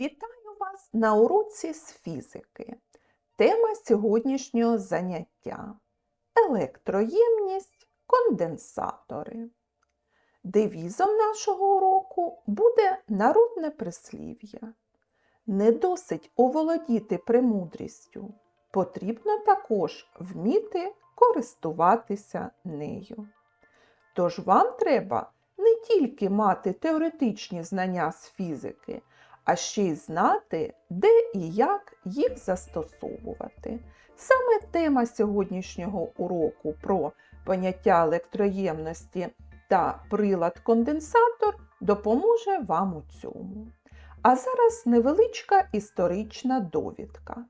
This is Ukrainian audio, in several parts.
Вітаю вас на уроці з фізики. Тема сьогоднішнього заняття електроємність, конденсатори. Девізом нашого уроку буде народне прислів'я. Не досить оволодіти премудрістю, потрібно також вміти користуватися нею. Тож вам треба не тільки мати теоретичні знання з фізики, а ще й знати, де і як їх застосовувати. Саме тема сьогоднішнього уроку про поняття електроємності та прилад-конденсатор допоможе вам у цьому. А зараз невеличка історична довідка.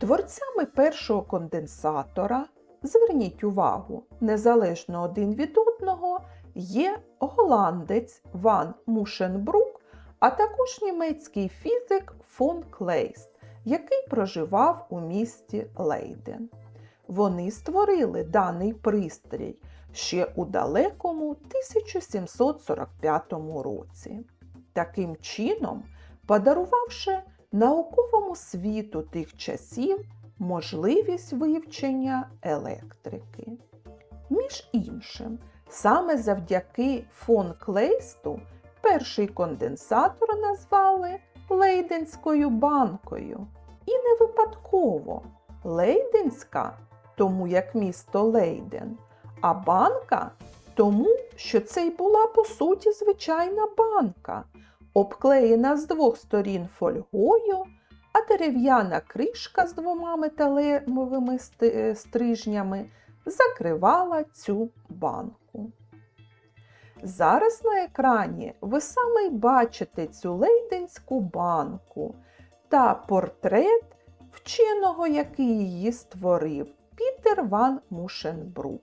Творцями першого конденсатора, зверніть увагу, незалежно один від одного, є голландець Ван Мушенбрук, а також німецький фізик фон Клейст, який проживав у місті Лейден. Вони створили даний пристрій ще у далекому 1745 році. Таким чином, подарувавши науковому світу тих часів можливість вивчення електрики. Між іншим, саме завдяки фон Клейсту перший конденсатор назвали Лейденською банкою. І не випадково Лейденська, тому як місто Лейден, а банка тому, що це й була по суті звичайна банка, обклеєна з двох сторін фольгою, а дерев'яна кришка з двома металевими стрижнями закривала цю банку. Зараз на екрані ви саме й бачите цю лейденську банку та портрет вченого, який її створив Пітер Ван Мушенбрук.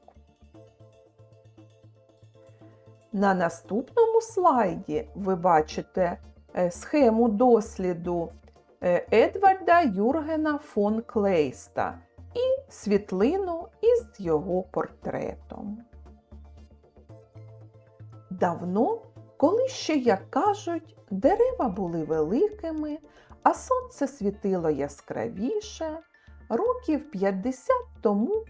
На наступному слайді ви бачите е, схему досліду е, Едварда Юргена фон Клейста і світлину із його портретом. Давно, коли ще, як кажуть, дерева були великими, а сонце світило яскравіше, років 50 тому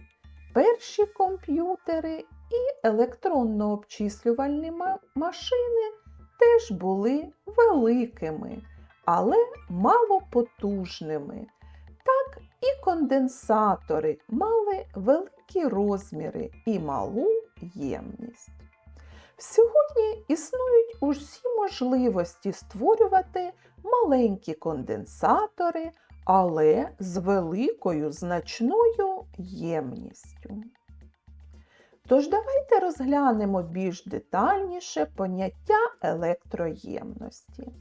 перші комп'ютери і електронно-обчислювальні машини теж були великими, але малопотужними. Так і конденсатори мали великі розміри і малу ємність. Сьогодні існують усі можливості створювати маленькі конденсатори, але з великою значною ємністю. Тож давайте розглянемо більш детальніше поняття електроємності.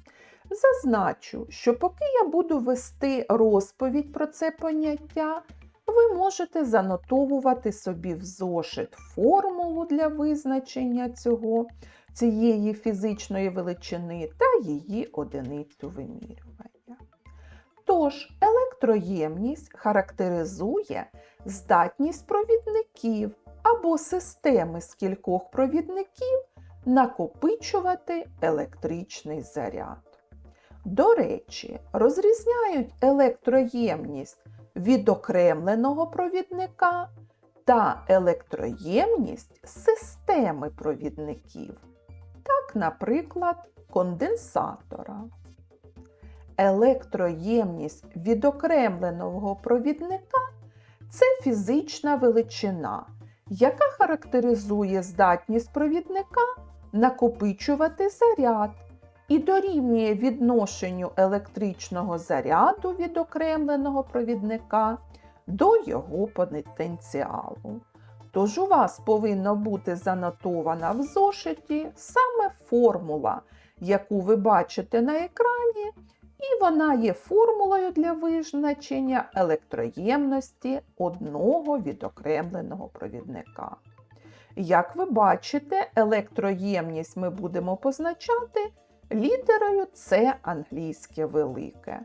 Зазначу, що поки я буду вести розповідь про це поняття, ви можете занотовувати собі в зошит формулу для визначення цього, цієї фізичної величини та її одиницю вимірювання. Тож, електроємність характеризує здатність провідників або системи з кількох провідників накопичувати електричний заряд. До речі, розрізняють електроємність відокремленого провідника та електроємність системи провідників, так, наприклад, конденсатора. Електроємність відокремленого провідника це фізична величина, яка характеризує здатність провідника накопичувати заряд і дорівнює відношенню електричного заряду відокремленого провідника до його потенціалу. Тож у вас повинна бути занотована в зошиті саме формула, яку ви бачите на екрані, і вона є формулою для визначення електроємності одного відокремленого провідника. Як ви бачите, електроємність ми будемо позначати літерою С англійське велике.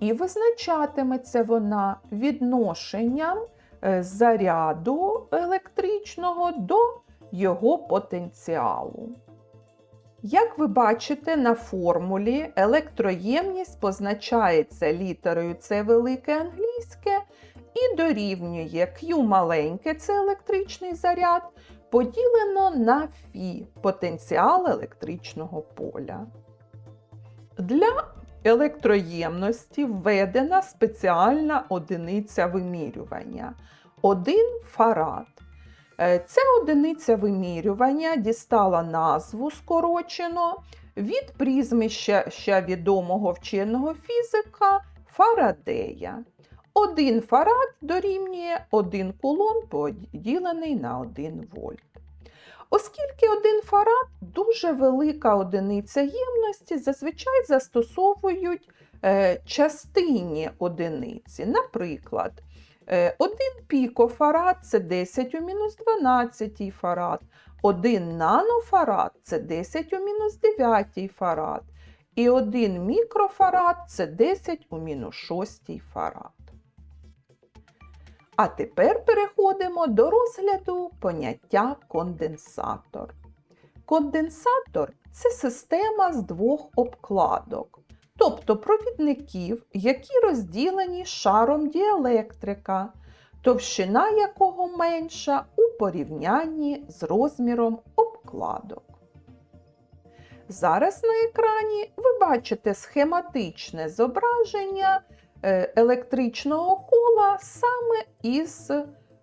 І визначатиметься вона відношенням е, заряду електричного до його потенціалу. Як ви бачите на формулі, електроємність позначається літерою С велике англійське і дорівнює Q маленьке це електричний заряд, поділено на Фі потенціал електричного поля. Для електроємності введена спеціальна одиниця вимірювання 1 фарад. Е, Ця одиниця вимірювання дістала назву скорочено від прізвища ще відомого вченого фізика Фарадея. Один фарад дорівнює 1 кулон поділений на 1 вольт. Оскільки один фарад дуже велика одиниця ємності, зазвичай застосовують е, частинні одиниці. Наприклад, е, 1 пікофарад це 10 у мінус 12 фарад, 1 нанофарад це 10 у мінус 9 фарад, і 1 мікрофарад це 10 у мінус 6 фарад. А тепер переходимо до розгляду поняття конденсатор. Конденсатор це система з двох обкладок, тобто провідників, які розділені шаром діелектрика, товщина якого менша у порівнянні з розміром обкладок. Зараз на екрані ви бачите схематичне зображення електричного кола саме із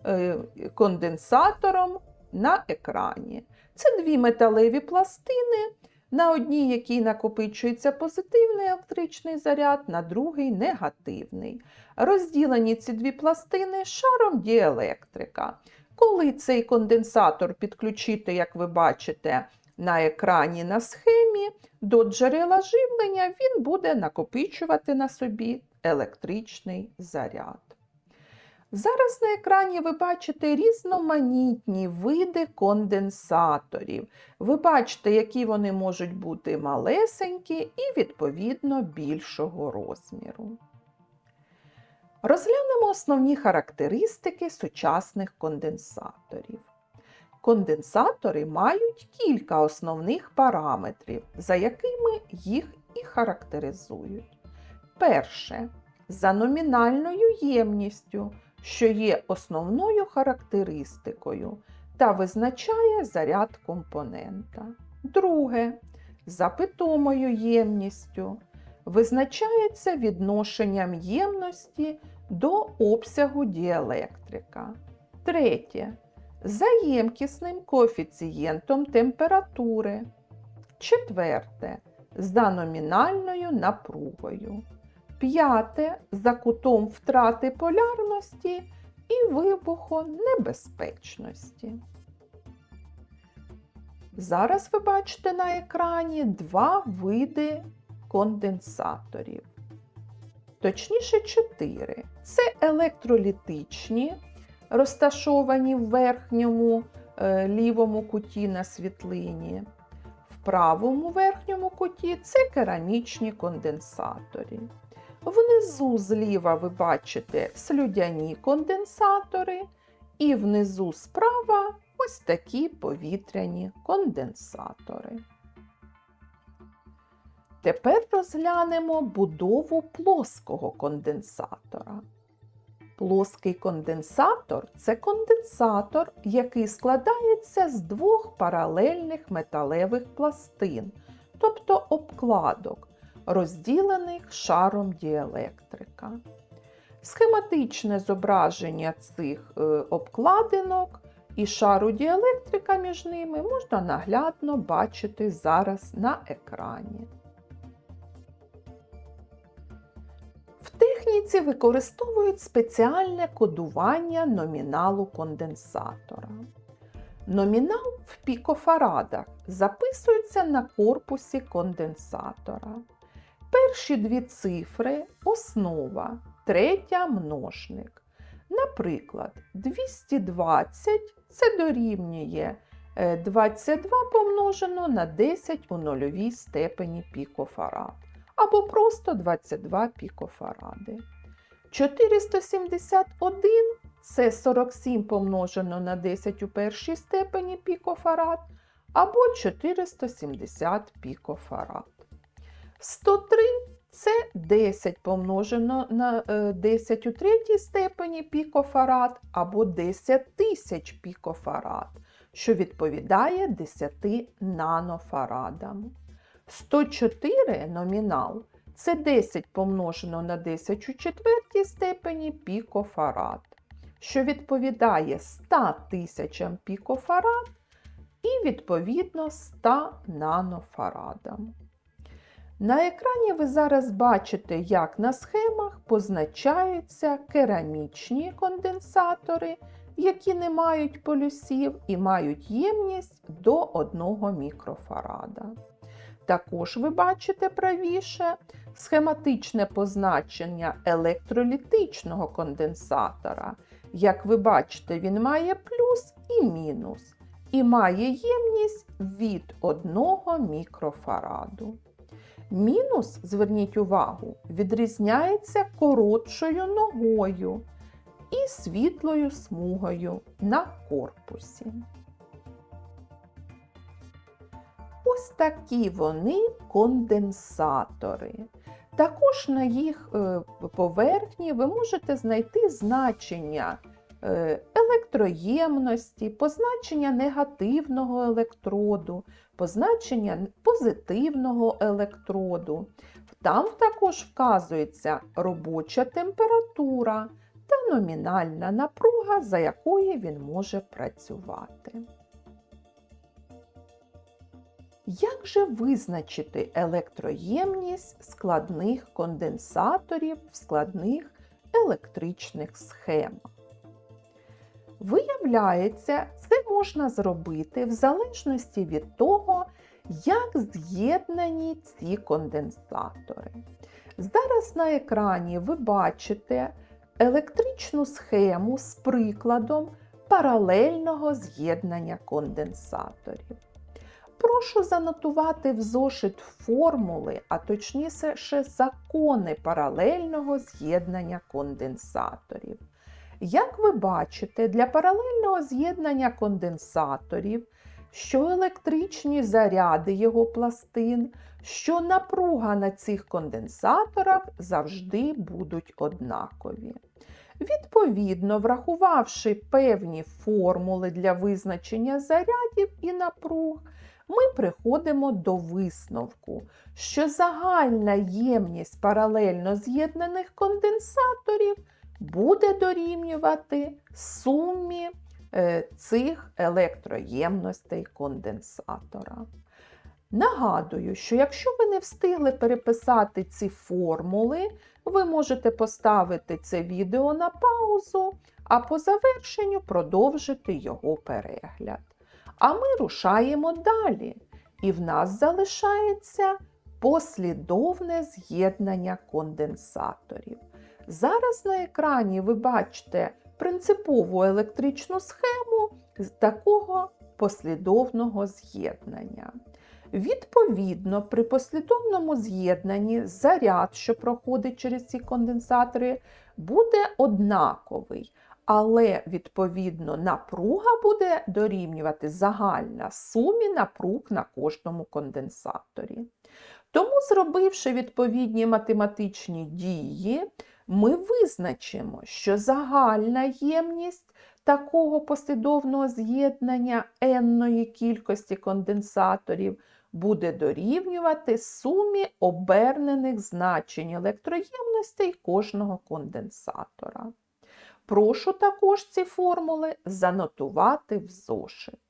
е, конденсатором на екрані. Це дві металеві пластини, на одній якій накопичується позитивний електричний заряд, на другий негативний. Розділені ці дві пластини шаром діелектрика. Коли цей конденсатор підключити, як ви бачите, на екрані на схемі, до джерела живлення він буде накопичувати на собі електричний заряд. Зараз на екрані ви бачите різноманітні види конденсаторів. Ви бачите, які вони можуть бути малесенькі і, відповідно, більшого розміру. Розглянемо основні характеристики сучасних конденсаторів. Конденсатори мають кілька основних параметрів, за якими їх і характеризують. Перше за номінальною ємністю, що є основною характеристикою та визначає заряд компонента. Друге за питомою ємністю визначається відношенням ємності до обсягу діелектрика. Третє за ємкісним коефіцієнтом температури. Четверте за номінальною напругою. П'яте за кутом втрати полярності і вибухонебезпечності. Зараз ви бачите на екрані два види конденсаторів. Точніше, чотири. Це електролітичні, розташовані в верхньому е, лівому куті на світлині. В правому верхньому куті це керамічні конденсатори. Внизу зліва ви бачите слюдяні конденсатори, і внизу справа ось такі повітряні конденсатори. Тепер розглянемо будову плоского конденсатора. Плоский конденсатор це конденсатор, який складається з двох паралельних металевих пластин, тобто обкладок, розділених шаром діелектрика. Схематичне зображення цих е, обкладинок і шару діелектрика між ними можна наглядно бачити зараз на екрані. В техніці використовують спеціальне кодування номіналу конденсатора. Номінал в пікофарадах записується на корпусі конденсатора. Перші дві цифри основа, третя множник. Наприклад, 220 це дорівнює е, 22 помножено на 10 у нульовій степені пікофарад або просто 22 пікофаради. 471 це 47 помножено на 10 у першій степені пікофарад, або 470 пікофарад. 103 це 10 помножено на е, 10 у третій степені пікофарад або 10 тисяч пікофарад, що відповідає 10 нанофарадам. 104 номінал це 10 помножено на 10 у четвертій степені пікофарад, що відповідає 100 тисячам пікофарад і відповідно 100 нанофарадам. На екрані ви зараз бачите, як на схемах позначаються керамічні конденсатори, які не мають полюсів і мають ємність до 1 мікрофарада. Також ви бачите правіше схематичне позначення електролітичного конденсатора. Як ви бачите, він має плюс і мінус, і має ємність від 1 мікрофараду. Мінус, зверніть увагу, відрізняється коротшою ногою і світлою смугою на корпусі. Ось такі вони конденсатори. Також на їх е, поверхні ви можете знайти значення електроємності, позначення негативного електроду, позначення позитивного електроду. Там також вказується робоча температура та номінальна напруга, за якої він може працювати. Як же визначити електроємність складних конденсаторів в складних електричних схемах? Виявляється, це можна зробити в залежності від того, як з'єднані ці конденсатори. Зараз на екрані ви бачите електричну схему з прикладом паралельного з'єднання конденсаторів. Прошу занотувати в зошит формули, а точніше закони паралельного з'єднання конденсаторів. Як ви бачите, для паралельного з'єднання конденсаторів, що електричні заряди його пластин, що напруга на цих конденсаторах завжди будуть однакові. Відповідно, врахувавши певні формули для визначення зарядів і напруг, ми приходимо до висновку, що загальна ємність паралельно з'єднаних конденсаторів буде дорівнювати сумі е, цих електроємностей конденсатора. Нагадую, що якщо ви не встигли переписати ці формули, ви можете поставити це відео на паузу, а по завершенню продовжити його перегляд. А ми рушаємо далі, і в нас залишається послідовне з'єднання конденсаторів. Зараз на екрані ви бачите принципову електричну схему з такого послідовного з'єднання. Відповідно, при послідовному з'єднанні заряд, що проходить через ці конденсатори, буде однаковий, але, відповідно, напруга буде дорівнювати загальна сумі напруг на кожному конденсаторі. Тому, зробивши відповідні математичні дії, ми визначимо, що загальна ємність такого послідовного з'єднання n кількості конденсаторів буде дорівнювати сумі обернених значень електроємностей кожного конденсатора. Прошу також ці формули занотувати в зошит.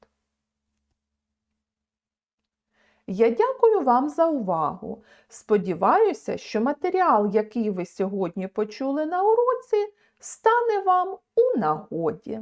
Я дякую вам за увагу. Сподіваюся, що матеріал, який ви сьогодні почули на уроці, стане вам у нагоді.